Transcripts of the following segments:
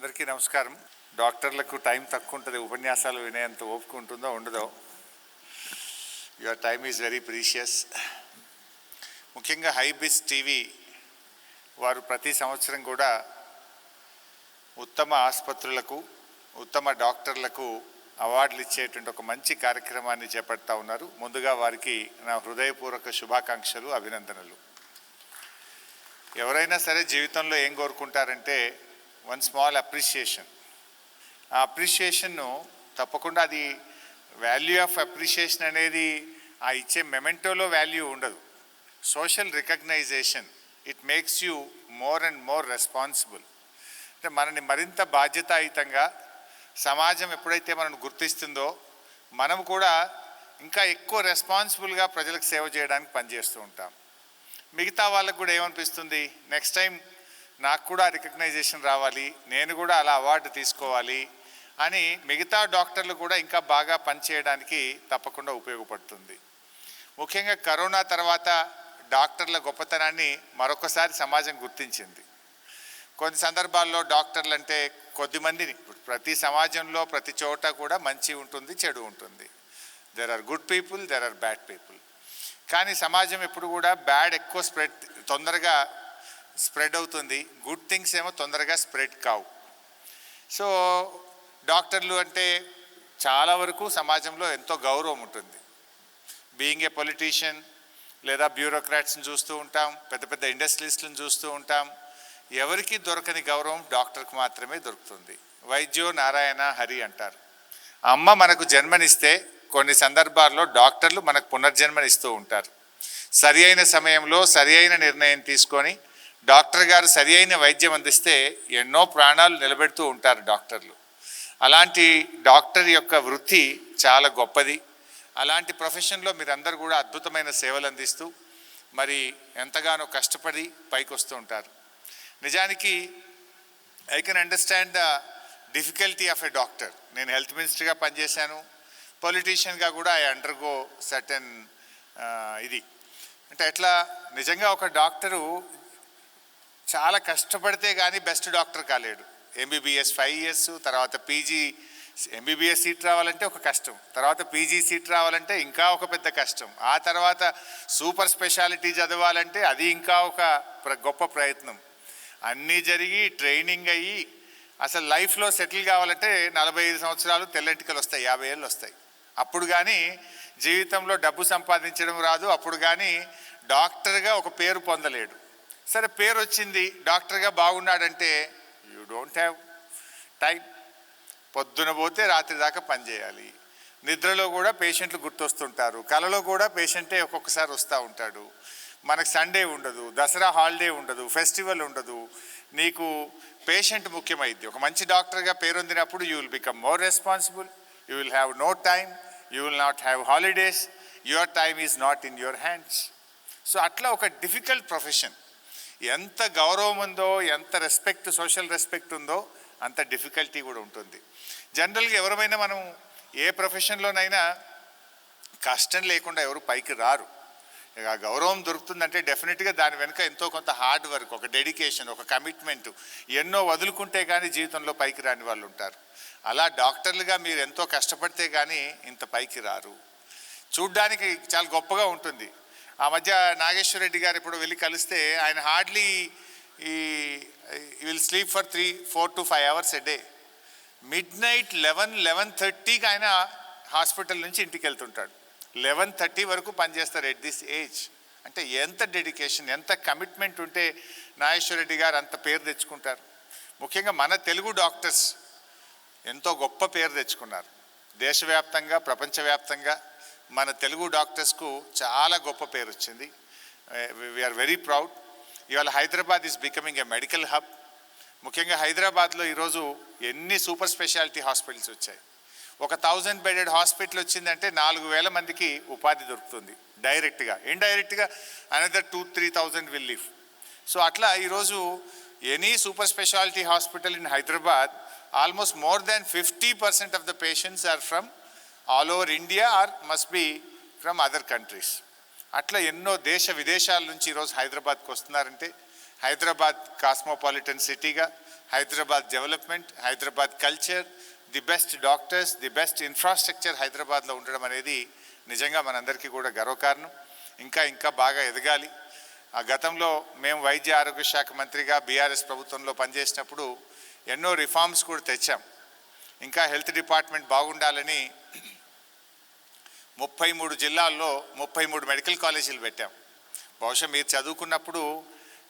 అందరికీ నమస్కారం. డాక్టర్లకు టైం తక్కువ ఉంటుంది ఉపన్యాసాలు వినేంత ఓపిక ఉంటుందో ఉండదో. Your time is very precious. ముఖ్యంగా హైబిస్ టీవీ వారు ప్రతి సంవత్సరం కూడా ఉత్తమ ఆసుపత్రులకు ఉత్తమ డాక్టర్లకు అవార్డులు ఇచ్చేటువంటి ఒక మంచి కార్యక్రమాన్ని చేపడతా ఉన్నారు. ముందుగా వారికి నా హృదయపూర్వక శుభాకాంక్షలు అభినందనలు. ఎవరైనా సరే జీవితంలో ఏం కోరుకుంటారంటే వన్ స్మాల్ అప్రిషియేషన్ ఆ అప్రిషియేషన్ను తప్పకుండా అది వాల్యూ ఆఫ్ అప్రిషియేషన్ అనేది ఆ ఇచ్చే మెమెంటోలో వాల్యూ ఉండదు. Social recognition it makes you more and more responsible అంటే మనని మరింత బాధ్యతాయుతంగా సమాజం ఎప్పుడైతే మనను గుర్తిస్తుందో మనం కూడా ఇంకా ఎక్కువ రెస్పాన్సిబుల్గా ప్రజలకు సేవ చేయడానికి పనిచేస్తూ ఉంటాం. మిగతా వాళ్ళకు కూడా ఏమనిపిస్తుంది? నెక్స్ట్ టైం నాకు కూడా రికగ్నైజేషన్ రావాలి నేను కూడా అలా అవార్డు తీసుకోవాలి అని మిగతా డాక్టర్లు కూడా ఇంకా బాగా పనిచేయడానికి తప్పకుండా ఉపయోగపడుతుంది. ముఖ్యంగా కరోనా తర్వాత డాక్టర్ల గొప్పతనాన్ని మరొకసారి సమాజం గుర్తించింది. కొన్ని సందర్భాల్లో డాక్టర్లు అంటే కొద్దిమందిని ప్రతి సమాజంలో ప్రతి చోట కూడా మంచి ఉంటుంది చెడు ఉంటుంది. There are good people there are bad people కానీ సమాజం ఎప్పుడు కూడా బ్యాడ్ ఎక్కువ స్ప్రెడ్ తొందరగా స్ప్రెడ్ అవుతుంది. గుడ్ థింగ్స్ ఏమో తొందరగా స్ప్రెడ్ కావు. సో డాక్టర్లు అంటే చాలా వరకు సమాజంలో ఎంతో గౌరవం ఉంటుంది. బీయింగ్ ఏ పొలిటీషియన్ లేదా బ్యూరోక్రాట్స్ని చూస్తూ ఉంటాం పెద్ద పెద్ద ఇండస్ట్రీస్లను చూస్తూ ఉంటాం ఎవరికి దొరకని గౌరవం డాక్టర్కి మాత్రమే దొరుకుతుంది. వైద్యో నారాయణ హరి అంటారు. అమ్మ మనకు జన్మనిస్తే కొన్ని సందర్భాల్లో డాక్టర్లు మనకు పునర్జన్మనిస్తూ ఉంటారు. సరి అయిన సమయంలో సరి అయిన నిర్ణయం తీసుకొని డాక్టర్ గారు సరి అయిన వైద్యం అందిస్తే ఎన్నో ప్రాణాలు నిలబెడుతూ ఉంటారు డాక్టర్లు. అలాంటి డాక్టర్ యొక్క వృత్తి చాలా గొప్పది. అలాంటి ప్రొఫెషన్లో మీరందరూ కూడా అద్భుతమైన సేవలు అందిస్తూ మరి ఎంతగానో కష్టపడి పైకి వస్తూ ఉంటారు. నిజానికి I can understand the difficulty of a doctor నేను హెల్త్ మినిస్టర్గా పనిచేశాను. పొలిటీషియన్గా కూడా ఐ అండర్గో సర్టన్ ఇది. అంటే ఎట్లా నిజంగా ఒక డాక్టరు చాలా కష్టపడితే కానీ బెస్ట్ డాక్టర్ కాలేడు. ఎంబీబీఎస్ ఫైవ్ ఇయర్స్ తర్వాత పీజీ ఎంబీబీఎస్ సీట్ రావాలంటే ఒక కష్టం. తర్వాత పీజీ సీట్ రావాలంటే ఇంకా ఒక పెద్ద కష్టం. ఆ తర్వాత సూపర్ స్పెషాలిటీ చదవాలంటే అది ఇంకా ఒక ప్ర- గొప్ప ప్రయత్నం. అన్నీ జరిగి ట్రైనింగ్ అయ్యి అసలు లైఫ్లో సెటిల్ కావాలంటే నలభై ఐదు సంవత్సరాలు తెల్లంటికలు వస్తాయి యాభై ఏళ్ళు వస్తాయి. అప్పుడు కానీ జీవితంలో డబ్బు సంపాదించడం రాదు అప్పుడు కానీ డాక్టర్గా ఒక పేరు పొందలేడు. సరే పేరు వచ్చింది డాక్టర్గా బాగున్నాడంటే యూ డోంట్ హ్యావ్ టైం. పొద్దున పోతే రాత్రి దాకా పనిచేయాలి నిద్రలో కూడా పేషెంట్లు గుర్తొస్తుంటారు. కలలో కూడా పేషెంటే ఒక్కొక్కసారి వస్తూ ఉంటాడు. మనకు సండే ఉండదు దసరా హాలిడే ఉండదు ఫెస్టివల్ ఉండదు. నీకు పేషెంట్ ముఖ్యమైంది. ఒక మంచి డాక్టర్గా పేరొందినప్పుడు you will become more responsible. You will have no time. You will not have holidays. Your time is not in your hands. So అట్లా ఒక డిఫికల్ట్ ప్రొఫెషన్. ఎంత గౌరవం ఉందో ఎంత రెస్పెక్ట్ సోషల్ రెస్పెక్ట్ ఉందో అంత డిఫికల్టీ కూడా ఉంటుంది. జనరల్గా ఎవరమైనా మనం ఏ ప్రొఫెషన్లోనైనా కష్టం లేకుండా ఎవరు పైకి రారు. ఇక ఆ గౌరవం దొరుకుతుందంటే డెఫినెట్గా దాని వెనుక ఎంతో కొంత హార్డ్ వర్క్ ఒక డెడికేషన్ ఒక కమిట్మెంట్ ఎన్నో వదులుకుంటే కానీ జీవితంలో పైకి రాని వాళ్ళు ఉంటారు. అలా డాక్టర్లుగా మీరు ఎంతో కష్టపడితే కానీ ఇంత పైకి రారు. చూడ్డానికి చాలా గొప్పగా ఉంటుంది. ఆ మధ్య నాగేశ్వర రెడ్డి గారు ఇప్పుడు వెళ్ళి కలిస్తే ఆయన hardly he will sleep for three four to five hours a day midnight eleven eleven థర్టీకి ఆయన హాస్పిటల్ నుంచి ఇంటికి వెళ్తుంటాడు. లెవెన్ థర్టీ వరకు పనిచేస్తారు ఎట్ దిస్ ఏజ్ అంటే ఎంత డెడికేషన్ ఎంత కమిట్మెంట్ ఉంటే నాగేశ్వర రెడ్డి గారు అంత పేరు తెచ్చుకుంటారు. ముఖ్యంగా మన తెలుగు డాక్టర్స్ ఎంతో గొప్ప పేరు తెచ్చుకున్నారు. దేశవ్యాప్తంగా ప్రపంచవ్యాప్తంగా మన తెలుగు డాక్టర్స్కు చాలా గొప్ప పేరు వచ్చింది. వీఆర్ వెరీ ప్రౌడ్ ఇవాళ Hyderabad is becoming a medical hub ముఖ్యంగా హైదరాబాద్లో ఈరోజు ఎన్ని సూపర్ స్పెషాలిటీ హాస్పిటల్స్ వచ్చాయి. ఒక థౌజండ్ బెడెడ్ హాస్పిటల్ వచ్చిందంటే నాలుగు వేల మందికి ఉపాధి దొరుకుతుంది డైరెక్ట్గా ఇండైరెక్ట్గా another two three thousand will leave so అట్లా ఈరోజు any super speciality hospital in Hyderabad almost more than fifty percent of the patients are from all over India or must be from other countries. అట్లా ఎన్నో దేశ విదేశాల నుంచి ఈరోజు హైదరాబాద్కి వస్తున్నారంటే హైదరాబాద్ కాస్మోపాలిటన్ సిటీగా Hyderabad development Hyderabad culture the best doctors the best infrastructure హైదరాబాద్లో ఉండడం అనేది నిజంగా మనందరికీ కూడా గర్వకారణం. ఇంకా ఇంకా బాగా ఎదగాలి. ఆ గతంలో మేము వైద్య ఆరోగ్య శాఖ మంత్రిగా బీఆర్ఎస్ ప్రభుత్వంలో పనిచేసినప్పుడు ఎన్నో రిఫార్మ్స్ కూడా తెచ్చాం. ఇంకా హెల్త్ డిపార్ట్మెంట్ బాగుండాలని ముప్పై మూడు జిల్లాల్లో ముప్పై మూడు మెడికల్ కాలేజీలు పెట్టాం. బహుశా మీరు చదువుకున్నప్పుడు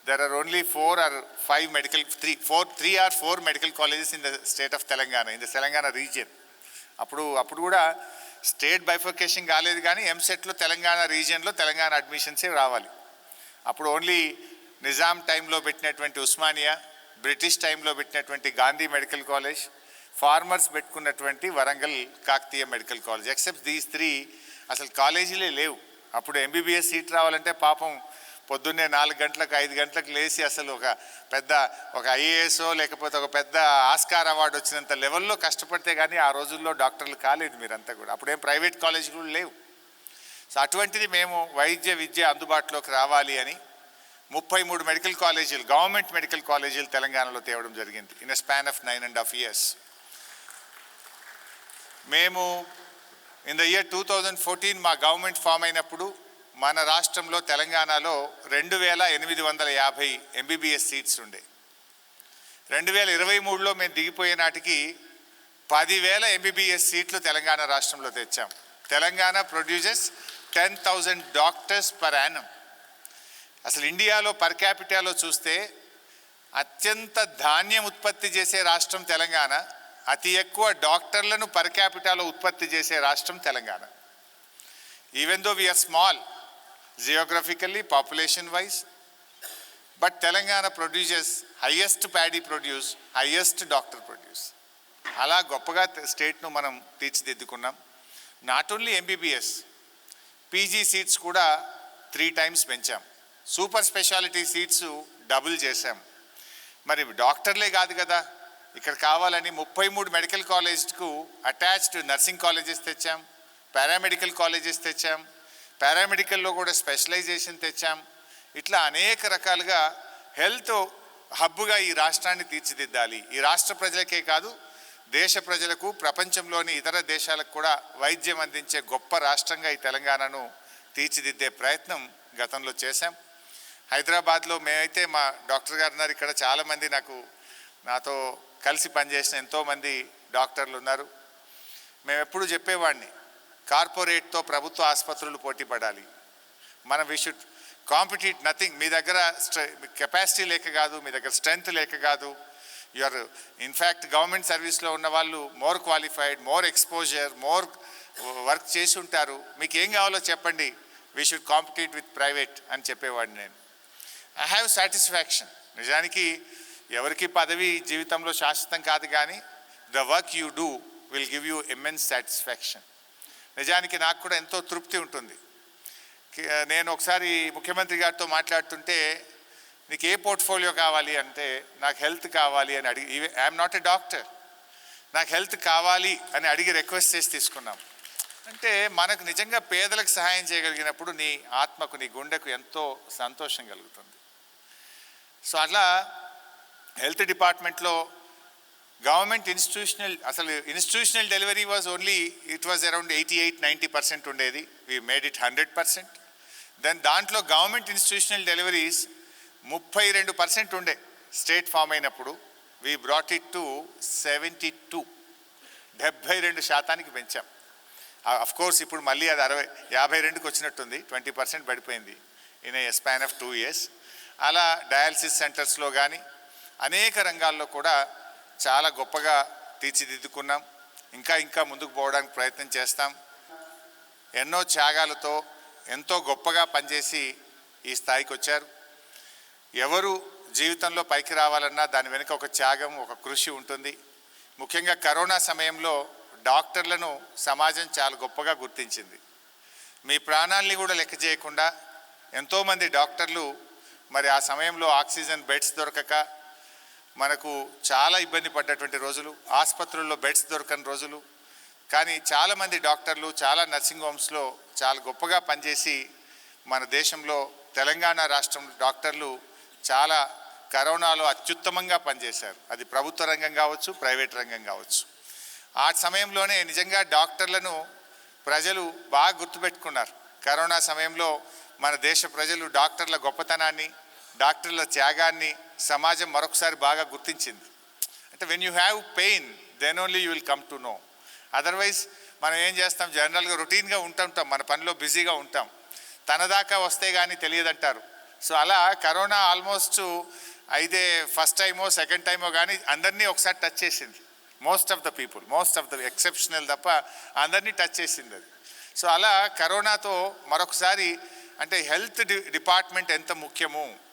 there are only four or five medical three four three or four medical colleges in the state of Telangana in the Telangana region అప్పుడు అప్పుడు కూడా స్టేట్ బైఫర్కేషన్ కాలేదు కానీ ఎంసెట్లో తెలంగాణ రీజియన్లో తెలంగాణ అడ్మిషన్సే రావాలి. అప్పుడు ఓన్లీ నిజాం టైంలో పెట్టినటువంటి ఉస్మానియా బ్రిటిష్ టైంలో పెట్టినటువంటి గాంధీ మెడికల్ కాలేజ్ ఫార్మర్స్ పెట్టుకున్నటువంటి Warangal Kakatiya medical college except these three అసలు కాలేజీలే లేవు. అప్పుడు ఎంబీబీఎస్ సీట్ రావాలంటే పాపం పొద్దున్నే నాలుగు గంటలకు ఐదు గంటలకు లేచి అసలు ఒక పెద్ద ఒక ఐఏఎస్ఓ లేకపోతే ఒక పెద్ద ఆస్కార్ అవార్డు వచ్చినంత లెవెల్లో కష్టపడితే కానీ ఆ రోజుల్లో డాక్టర్లు కాలేదు మీరంతా కూడా. అప్పుడేం ప్రైవేట్ కాలేజీలు కూడా లేవు. సో అటువంటిది మేము వైద్య విద్య అందుబాటులోకి రావాలి అని ముప్పై మూడు మెడికల్ కాలేజీలు గవర్నమెంట్ మెడికల్ కాలేజీలు తెలంగాణలో తేవడం జరిగింది. In a span of nine and half years మేము in the year two thousand fourteen మా గవర్నమెంట్ ఫామ్ అయినప్పుడు మన రాష్ట్రంలో తెలంగాణలో రెండు వేల ఎనిమిది వందల యాభై ఎంబీబీఎస్ సీట్స్ ఉండే. రెండు వేల ఇరవై మూడులో మేము దిగిపోయే నాటికి పదివేల ఎంబీబీఎస్ సీట్లు తెలంగాణ రాష్ట్రంలో తెచ్చాం. Telangana produces ten thousand doctors per annum అసలు ఇండియాలో పర్ క్యాపిటాలో చూస్తే అత్యంత ధాన్యం ఉత్పత్తి చేసే రాష్ట్రం తెలంగాణ. అతి ఎక్కువ డాక్టర్లను పర్ క్యాపిటాలో ఉత్పత్తి చేసే రాష్ట్రం Telangana. Even though we are small geographically population wise but Telangana produces highest paddy produce highest doctor produce అలా గొప్పగా స్టేట్ను మనం తీర్చిదిద్దుకున్నాం. Not only MBBS PG seats కూడా త్రీ టైమ్స్ పెంచాం. సూపర్ స్పెషాలిటీ సీట్స్ డబుల్ చేశాం. మరి డాక్టర్లే కాదు కదా. ఇక్కడ కావాలని ముప్పై మూడు మెడికల్ కాలేజ్కు అటాచ్డ్ నర్సింగ్ కాలేజెస్ తెచ్చాం పారామెడికల్ కాలేజెస్ తెచ్చాం పారామెడికల్లో కూడా స్పెషలైజేషన్ తెచ్చాం. ఇట్లా అనేక రకాలుగా హెల్త్ హబ్గా ఈ రాష్ట్రాన్ని తీర్చిదిద్దాలి. ఈ రాష్ట్ర ప్రజలకే కాదు దేశ ప్రజలకు ప్రపంచంలోని ఇతర దేశాలకు కూడా వైద్యం అందించే గొప్ప రాష్ట్రంగా ఈ తెలంగాణను తీర్చిదిద్దే ప్రయత్నం గతంలో చేశాం. హైదరాబాద్లో మేమైతే మా డాక్టర్ గారు ఉన్నారు. ఇక్కడ చాలామంది నాకు నాతో కలిసి పనిచేసిన ఎంతోమంది డాక్టర్లు ఉన్నారు. మేము ఎప్పుడు చెప్పేవాడిని కార్పొరేట్తో ప్రభుత్వ ఆసుపత్రులు పోటీ పడాలి. మనం వి షుడ్ కాంపిటీట్ నథింగ్ మీ దగ్గర కెపాసిటీ లేక కాదు మీ దగ్గర స్ట్రెంగ్త్ లేక కాదు. యువర్ ఇన్ఫ్యాక్ట్ గవర్నమెంట్ సర్వీస్లో ఉన్న వాళ్ళు more qualified more exposure more work చేసి ఉంటారు. మీకు ఏం కావాలో చెప్పండి. We should compete with private అని చెప్పేవాడిని నేను. ఐ హ్యావ్ సాటిస్ఫాక్షన్ నిజానికి ఎవరికి పదవి జీవితంలో శాశ్వతం కాదు కానీ the work you do will give you immense satisfaction నిజానికి నాకు కూడా ఎంతో తృప్తి ఉంటుంది. నేను ఒకసారి ముఖ్యమంత్రి గారితో మాట్లాడుతుంటే నీకు ఏ పోర్ట్ఫోలియో కావాలి అంటే నాకు హెల్త్ కావాలి అని అడిగి ఐఎమ్ నాట్ ఎ డాక్టర్. నాకు హెల్త్ కావాలి అని అడిగి రిక్వెస్ట్ చేసి తీసుకున్నాం. అంటే మనకు నిజంగా పేదలకు సహాయం చేయగలిగినప్పుడు నీ ఆత్మకు నీ గుండెకు ఎంతో సంతోషం కలుగుతుంది. సో అట్లా హెల్త్ డిపార్ట్మెంట్లో గవర్నమెంట్ ఇన్స్టిట్యూషనల్ అసలు institutional delivery was only it was around eighty eight ninety percent ఉండేది. We made it hundred percent. Then దాంట్లో గవర్నమెంట్ ఇన్స్టిట్యూషనల్ డెలివరీస్ ముప్పై రెండు పర్సెంట్ ఉండే. స్టేట్ ఫామ్ అయినప్పుడు we brought it to seventy two. డెబ్భై రెండు శాతానికి పెంచాం. అఫ్ కోర్స్ ఇప్పుడు మళ్ళీ అది అరవై యాభై రెండుకి వచ్చినట్టుంది. ట్వంటీ పర్సెంట్ పడిపోయింది. In a span of two years. అలా డయాలసిస్ సెంటర్స్లో కానీ అనేక రంగాల్లో కూడా చాలా గొప్పగా తీర్చిదిద్దుకున్నాం. ఇంకా ఇంకా ముందుకు పోవడానికి ప్రయత్నం చేస్తాం. ఎన్నో త్యాగాలతో ఎంతో గొప్పగా పనిచేసి ఈ స్థాయికి వచ్చారు. ఎవరు జీవితంలో పైకి రావాలన్నా దాని వెనుక ఒక త్యాగం ఒక కృషి ఉంటుంది. ముఖ్యంగా కరోనా సమయంలో డాక్టర్లను సమాజం చాలా గొప్పగా గుర్తించింది. మీ ప్రాణాల్ని కూడా లెక్క చేయకుండా ఎంతోమంది డాక్టర్లు మరి ఆ సమయంలో ఆక్సిజన్ బెడ్స్ దొరకక మనకు చాలా ఇబ్బంది పడ్డటువంటి రోజులు ఆసుపత్రుల్లో బెడ్స్ దొరకని రోజులు. కానీ చాలామంది డాక్టర్లు చాలా నర్సింగ్ హోమ్స్లో చాలా గొప్పగా పనిచేసి మన దేశంలో తెలంగాణ రాష్ట్రం డాక్టర్లు చాలా కరోనాలో అత్యుత్తమంగా పనిచేశారు. అది ప్రభుత్వ రంగం కావచ్చు ప్రైవేట్ రంగం కావచ్చు. ఆ సమయంలోనే నిజంగా డాక్టర్లను ప్రజలు బాగా గుర్తుపెట్టుకున్నారు. కరోనా సమయంలో మన దేశ ప్రజలు డాక్టర్ల గొప్పతనాన్ని డాక్టర్ల త్యాగాన్ని సమాజం మరొకసారి బాగా గుర్తించింది. అంటే when you have pain then only you will come to know otherwise మనం ఏం చేస్తాం? జనరల్గా రొటీన్గా ఉంటుంటాం. మన పనిలో బిజీగా ఉంటాం. తన దాకా వస్తే కానీ తెలియదంటారు. సో అలా కరోనా ఆల్మోస్ట్ అయితే ఫస్ట్ టైమో సెకండ్ టైమో కానీ అందరినీ ఒకసారి టచ్ చేసింది. Most of the people most of the exceptional తప్ప అందరినీ టచ్ చేసింది అది. సో అలా కరోనాతో మరొకసారి అంటే హెల్త్ డి డిపార్ట్మెంట్ ఎంత ముఖ్యము?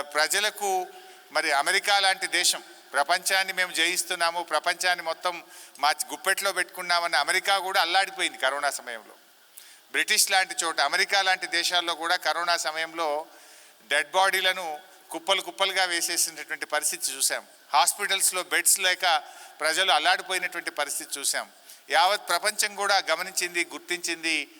ప్రజలకు మరి అమెరికా లాంటి దేశం ప్రపంచాన్ని మేము జయిస్తున్నాము ప్రపంచాన్ని మొత్తం మా గుప్పెట్లో పెట్టుకున్నామని అమెరికా కూడా అల్లాడిపోయింది కరోనా సమయంలో. బ్రిటిష్ లాంటి చోట అమెరికా లాంటి దేశాల్లో కూడా కరోనా సమయంలో డెడ్ బాడీలను కుప్పలు కుప్పలుగా వేసేసినటువంటి పరిస్థితి చూసాం హాస్పిటల్స్లో బెడ్స్ లేక ప్రజలు అల్లాడిపోయినటువంటి పరిస్థితి చూసాం యావత్ ప్రపంచం కూడా గమనించింది గుర్తించింది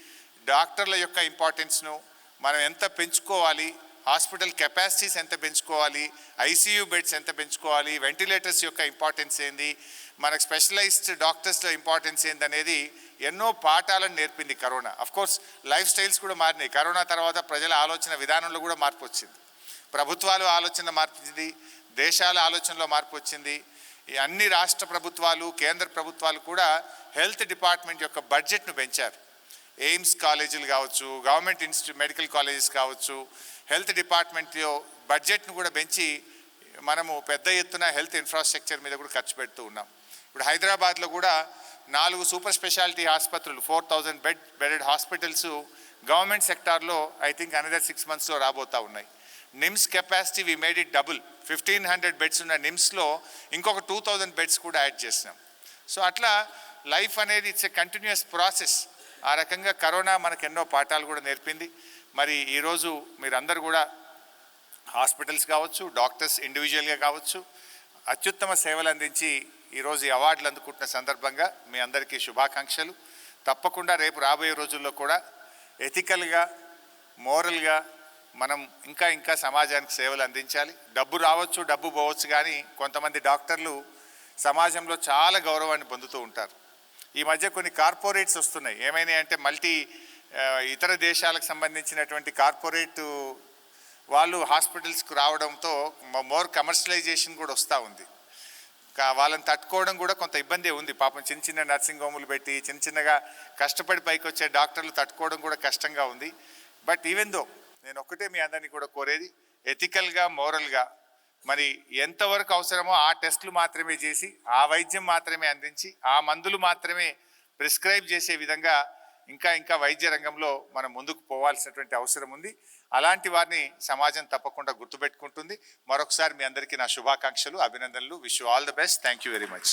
డాక్టర్ల యొక్క ఇంపార్టెన్స్ను. మనం ఎంత పెంచుకోవాలి హాస్పిటల్ కెపాసిటీస్ ఎంత పెంచుకోవాలి ఐసీయూ బెడ్స్ ఎంత పెంచుకోవాలి వెంటిలేటర్స్ యొక్క ఇంపార్టెన్స్ ఏంది మనకు స్పెషలైజ్డ్ డాక్టర్స్లో ఇంపార్టెన్స్ ఏంది అనేది ఎన్నో పాఠాలను నేర్పింది corona. Of course life styles కూడా మారినాయి. కరోనా తర్వాత ప్రజల ఆలోచన విధానంలో కూడా మార్పు వచ్చింది. ప్రభుత్వాలు ఆలోచన మార్పించింది దేశాల ఆలోచనలో మార్పు వచ్చింది. అన్ని రాష్ట్ర ప్రభుత్వాలు కేంద్ర ప్రభుత్వాలు కూడా హెల్త్ డిపార్ట్మెంట్ యొక్క బడ్జెట్ను పెంచారు. ఎయిమ్స్ కాలేజీలు కావచ్చు గవర్నమెంట్ ఇన్స్టిట్యూట్ మెడికల్ కాలేజెస్ కావచ్చు హెల్త్ డిపార్ట్మెంట్లో బడ్జెట్ను కూడా పెంచి మనము పెద్ద ఎత్తున హెల్త్ ఇన్ఫ్రాస్ట్రక్చర్ మీద కూడా ఖర్చు పెడుతూ ఉన్నాం. ఇప్పుడు హైదరాబాద్లో కూడా నాలుగు సూపర్ స్పెషాలిటీ ఆసుపత్రులు four thousand bed bedded hospitals government సెక్టార్లో ఐ థింక్ అనదర్ సిక్స్ మంత్స్లో రాబోతా ఉన్నాయి. NIMS capacity we made it double fifteen hundred beds ఉన్న నిమ్స్లో ఇంకొక టూ థౌజండ్ బెడ్స్ కూడా యాడ్ చేసినాం. సో అట్లా లైఫ్ అనేది ఇట్స్ ఎ కంటిన్యూస్ ప్రాసెస్ ఆ రకంగా కరోనా మనకు ఎన్నో పాఠాలు కూడా నేర్పింది. మరి ఈరోజు మీరందరూ కూడా హాస్పిటల్స్ కావచ్చు డాక్టర్స్ ఇండివిజువల్గా కావచ్చు అత్యుత్తమ సేవలు అందించి ఈరోజు ఈ అవార్డులు అందుకుంటున్న సందర్భంగా మీ అందరికీ శుభాకాంక్షలు. తప్పకుండా రేపు రాబోయే రోజుల్లో కూడా ఎథికల్గా మోరల్గా మనం ఇంకా ఇంకా సమాజానికి సేవలు అందించాలి. డబ్బు రావచ్చు డబ్బు పోవచ్చు కానీ కొంతమంది డాక్టర్లు సమాజంలో చాలా గౌరవాన్ని పొందుతూ ఉంటారు. ఈ మధ్య కొన్ని కార్పొరేట్స్ వస్తున్నాయి. ఏమైనాయి అంటే మల్టీ ఇతర దేశాలకు సంబంధించినటువంటి కార్పొరేట్ వాళ్ళు హాస్పిటల్స్కి రావడంతో మోర్ కమర్షియలైజేషన్ కూడా వస్తూ ఉంది. కా- వాళ్ళని తట్టుకోవడం కూడా కొంత ఇబ్బంది ఉంది. పాపం చిన్న చిన్న నర్సింగ్ హోములు పెట్టి చిన్న చిన్నగా కష్టపడి పైకి వచ్చే డాక్టర్లు తట్టుకోవడం కూడా కష్టంగా ఉంది. బట్ ఈవెన్ దో నేను ఒక్కటే మీ అందరినీ కూడా కోరేది ఎథికల్గా మోరల్గా మరి ఎంతవరకు అవసరమో ఆ టెస్టులు మాత్రమే చేసి ఆ వైద్యం మాత్రమే అందించి ఆ మందులు మాత్రమే ప్రిస్క్రైబ్ చేసే విధంగా ఇంకా ఇంకా వైద్య రంగంలో మనం ముందుకు పోవాల్సినటువంటి అవసరం ఉంది. అలాంటి వారిని సమాజం తప్పకుండా గుర్తుపెట్టుకుంటుంది. మరొకసారి మీ అందరికీ నా శుభాకాంక్షలు అభినందనలు. Wish all the best thank you very much